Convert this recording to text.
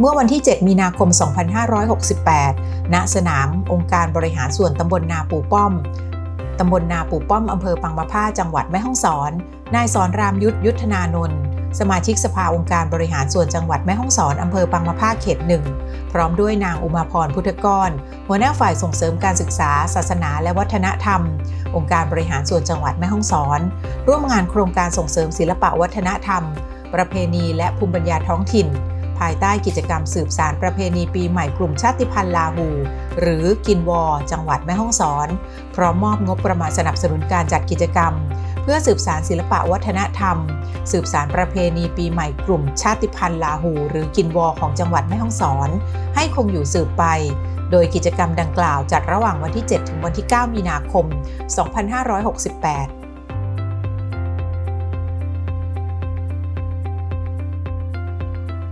เมื่อวันที่ 7 มีนาคม 2568 ณ สนามองค์การบริหารส่วนตำบลนาปู่ป้อม ตำบลนาปู่ป้อมอำเภอปังมะผ้าจังหวัดแม่ฮ่องสอน นายสอนรามยุทธยุทธนานนท์สมาชิกสภาองค์การบริหารส่วนจังหวัดแม่ฮ่องสอนอำเภอปังมะผ้าเขตหนึ่ง พร้อมด้วยนางอุมาพรพุทธกร หัวหน้าฝ่ายส่งเสริมการศึกษา ศาสนาและวัฒนธรรม องค์การบริหารส่วนจังหวัดแม่ฮ่องสอน ร่วมงานโครงการส่งเสริมศิลปะวัฒนธรรม ประเพณีและภูมิปัญญาท้องถิ่น ภายใต้กิจกรรมสืบสารประเพณีปีใหม่กลุ่มชาติพันธุ์ลาหู หรือกินวอ จังหวัดแม่ฮ่องสอน พร้อมมอบงบประมาณสนับสนุนการจัดกิจกรรม เพื่อสืบสารศิลปะวัฒนธรรม สืบสารประเพณีปีใหม่กลุ่มชาติพันธุ์ลาหู หรือกินวอของจังหวัดแม่ฮ่องสอน ให้คงอยู่สืบไปโดยกิจกรรมดังกล่าวจัดระหว่างวันที่ 7 ถึงวันที่ 9 มีนาคม 2568